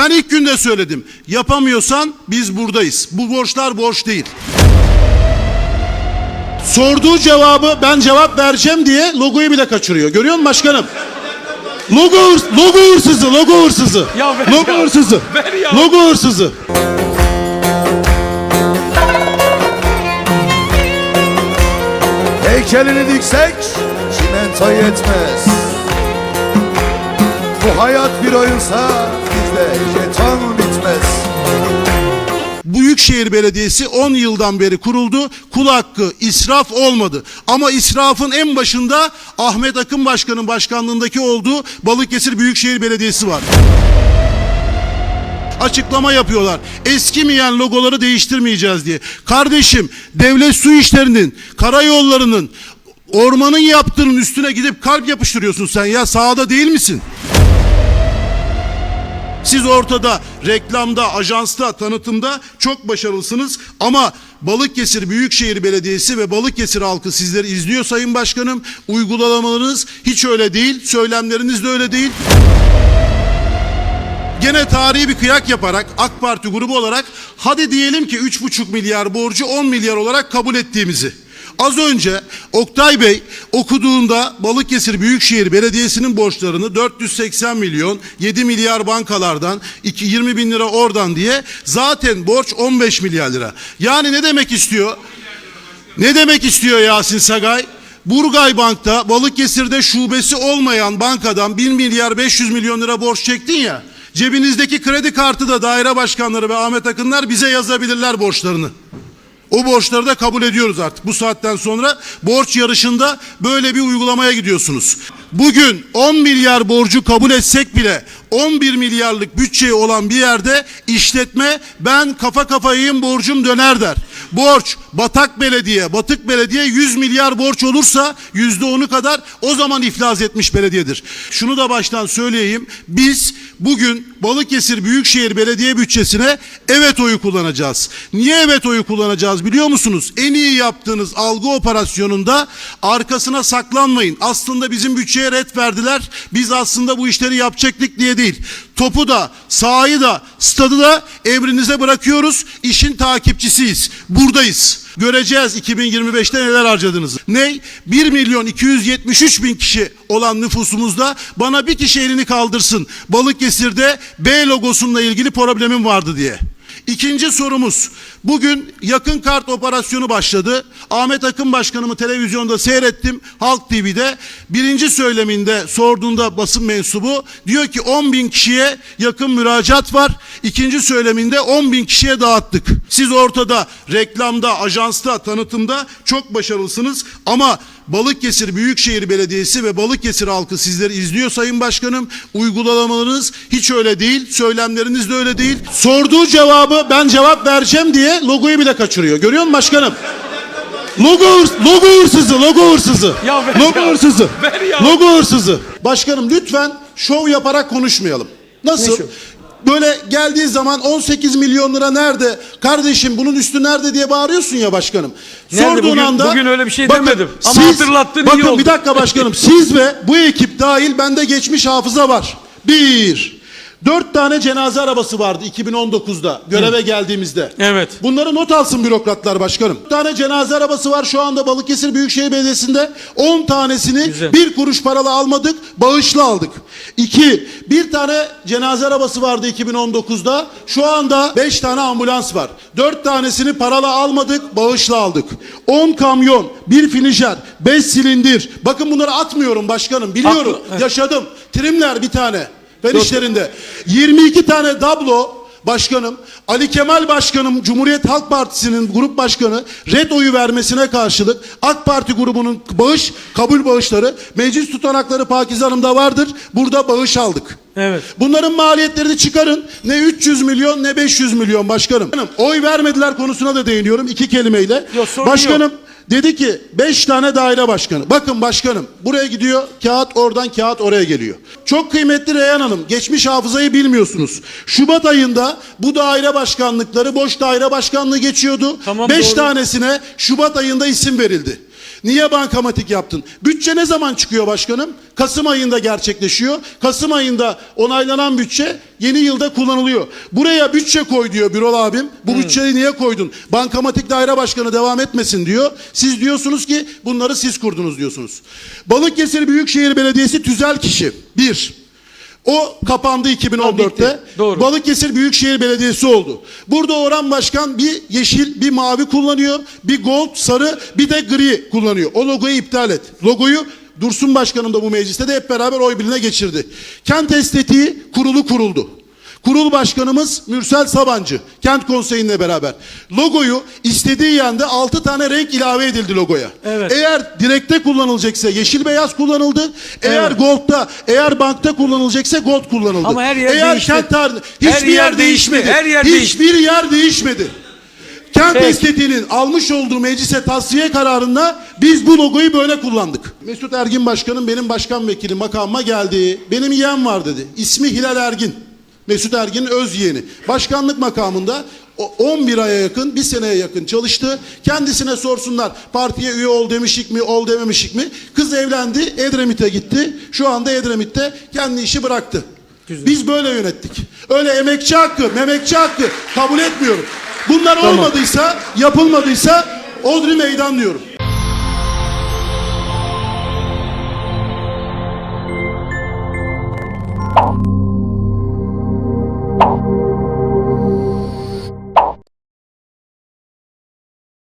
Ben ilk günde söyledim. Yapamıyorsan biz buradayız. Bu borçlar borç değil. Sorduğu cevabı ben cevap vereceğim diye logoyu bile kaçırıyor. Görüyor musun başkanım? Logo, logo hırsızı, logo hırsızı. Ya ver logo ya. hırsızı. Ver ya. Logo hırsızı. Heykelini diksek çimento yetmez Bu hayat bir oyunsa bizde jeton bitmez Büyükşehir Belediyesi 10 yıldan beri kuruldu. Kul hakkı, israf olmadı. Ama israfın en başında Ahmet Akın Başkan'ın başkanlığındaki olduğu Balıkesir Büyükşehir Belediyesi var. Açıklama yapıyorlar. Eskimeyen logoları değiştirmeyeceğiz diye. Kardeşim, devlet su işlerinin, karayollarının, ormanın yaptığının üstüne gidip kalp yapıştırıyorsun sen ya. Sahada değil misin? Siz ortada reklamda, ajansta, tanıtımda çok başarılısınız ama Balıkesir Büyükşehir Belediyesi ve Balıkesir halkı sizleri izliyor Sayın Başkanım. Uygulamalarınız hiç öyle değil, söylemleriniz de öyle değil. Gene tarihi bir kıyak yaparak AK Parti grubu olarak hadi diyelim ki 3,5 milyar borcu 10 milyar olarak kabul ettiğimizi. Az önce Oktay Bey okuduğunda Balıkesir Büyükşehir Belediyesi'nin borçlarını 480 milyon, 7 milyar bankalardan, 2, 20 bin lira oradan diye zaten borç 15 milyar lira. Yani ne demek istiyor? Ne demek istiyor Yasin Sagay? Burgay Bank'ta Balıkesir'de şubesi olmayan bankadan 1 milyar 500 milyon lira borç çektin ya. Cebinizdeki kredi kartı da daire başkanları ve Ahmet Akınlar bize yazabilirler borçlarını. O borçları da kabul ediyoruz artık. Bu saatten sonra borç yarışında böyle bir uygulamaya gidiyorsunuz. Bugün 10 milyar borcu kabul etsek bile 11 milyarlık bütçeyi olan bir yerde işletme ben kafa kafayıyım borcum döner der. Borç batak belediye, batık belediye 100 milyar borç olursa yüzde onu kadar o zaman iflas etmiş belediyedir. Şunu da baştan söyleyeyim. Biz bugün Balıkesir Büyükşehir Belediye bütçesine evet oyu kullanacağız. Niye evet oyu kullanacağız biliyor musunuz? En iyi yaptığınız algı operasyonunda arkasına saklanmayın. Aslında bizim bütçeye ret verdiler. Biz aslında bu işleri yapacaktık diye değil. Topu da, sahayı da, stadı da emrinize bırakıyoruz. İşin takipçisiyiz. Buradayız. Göreceğiz 2025'te neler harcadınız. Ne? 1 milyon 273 bin kişi olan nüfusumuzda bana bir kişi elini kaldırsın. Balıkesir'de B logosunla ilgili problemim vardı diye. İkinci sorumuz. Bugün yakın kart operasyonu başladı. Ahmet Akın Başkanımı televizyonda seyrettim. Halk TV'de. Birinci söyleminde sorduğunda basın mensubu diyor ki 10 bin kişiye yakın müracaat var. İkinci söyleminde 10 bin kişiye dağıttık. Siz ortada reklamda, ajansta, tanıtımda çok başarılısınız ama Balıkesir Büyükşehir Belediyesi ve Balıkesir halkı sizleri izliyor Sayın Başkanım. Uygulamalarınız hiç öyle değil, söylemleriniz de öyle değil. Sorduğu cevabı ben cevap vereceğim diye logoyu bile kaçırıyor. Görüyor musun başkanım? Logo, logo hırsızı, logo hırsızı. Ya ver logo ya. hırsızı. Ver ya. Logo hırsızı. Başkanım lütfen şov yaparak konuşmayalım. Nasıl? Böyle geldiği zaman 18 milyon lira nerede? Kardeşim bunun üstü nerede diye bağırıyorsun ya başkanım. Nerede? Sorduğun Bugün- anda bugün öyle bir şey demedim. Ama hatırlattın, iyi Bakın oldu. bir dakika başkanım. Siz ve bu ekip dahil bende geçmiş hafıza var. Bir. Dört tane cenaze arabası vardı 2019'da göreve geldiğimizde. Evet. Bunları not alsın bürokratlar başkanım. Bir tane cenaze arabası var şu anda Balıkesir Büyükşehir Belediyesi'nde. 10 tanesini Güzel. bir kuruş paralı almadık, bağışla aldık. İki, bir tane cenaze arabası vardı 2019'da. Şu anda 5 tane ambulans var. 4 tanesini paralı almadık, bağışla aldık. 10 kamyon, bir finijer, 5 silindir. Bakın bunları atmıyorum başkanım, biliyorum. Evet. Yaşadım. Trimler bir tane. Fen işlerinde. 22 tane dablo başkanım, Ali Kemal Başkanım Cumhuriyet Halk Partisi'nin grup başkanı red oyu vermesine karşılık AK Parti grubunun bağış, kabul bağışları meclis tutanakları Pakize Hanım'da vardır. Burada bağış aldık. Evet. Bunların maliyetlerini çıkarın. Ne 300 milyon ne 500 milyon başkanım. Oy vermediler konusuna da değiniyorum iki kelimeyle. Yok, başkanım yok. Dedi ki 5 tane daire başkanı. Bakın başkanım buraya gidiyor kağıt oradan kağıt oraya geliyor. Çok kıymetli Reyhan Hanım geçmiş hafızayı bilmiyorsunuz. Şubat ayında bu daire başkanlıkları boş daire başkanlığı geçiyordu. Tamam, 5 doğru. tanesine Şubat ayında isim verildi. Niye bankamatik yaptın? Bütçe ne zaman çıkıyor başkanım? Kasım ayında gerçekleşiyor. Kasım ayında onaylanan bütçe yeni yılda kullanılıyor. Buraya bütçe koy diyor Birol abim. Bu bütçeyi niye koydun? Bankamatik daire başkanı devam etmesin diyor. Siz diyorsunuz ki bunları siz kurdunuz diyorsunuz. Balıkesir Büyükşehir Belediyesi tüzel kişi. Bir. O kapandı 2014'te. bitti. Doğru. Balıkesir Büyükşehir Belediyesi oldu. Burada Orhan Başkan bir yeşil, bir mavi kullanıyor. Bir gold, sarı, bir de gri kullanıyor. O logoyu iptal et. Logoyu Dursun Başkanım da bu mecliste de hep beraber oy birliğine geçirdi. Kent estetiği kurulu kuruldu. Kurul başkanımız Mürsel Sabancı. Kent konseyinle beraber. Logoyu istediği yanda 6 tane renk ilave edildi logoya. Evet. Eğer direkte kullanılacaksa yeşil beyaz kullanıldı. Eğer Evet. gold'da, eğer bankta kullanılacaksa gold kullanıldı. Ama her yer eğer değişmedi. kent tarihinde Her hiçbir yer yer, değişmedi. Her yer hiçbir yer değişmedi. Kent Peki. estetiğinin almış olduğu meclise tasfiye kararında biz bu logoyu böyle kullandık. Mesut Ergin Başkanım benim başkan vekili makamıma geldi. Benim yeğen var dedi. İsmi Hilal Ergin. Mesut Ergin'in öz yeğeni. Başkanlık makamında o 11 aya yakın, bir seneye yakın çalıştı. Kendisine sorsunlar partiye üye ol demişik mi, ol dememişik mi? Kız evlendi, Edremit'e gitti. Şu anda Edremit'te kendi işi bıraktı. Biz böyle yönettik. Öyle emekçi hakkı, memekçi hakkı kabul etmiyorum. Bunlar olmadıysa, yapılmadıysa Odri meydan diyorum.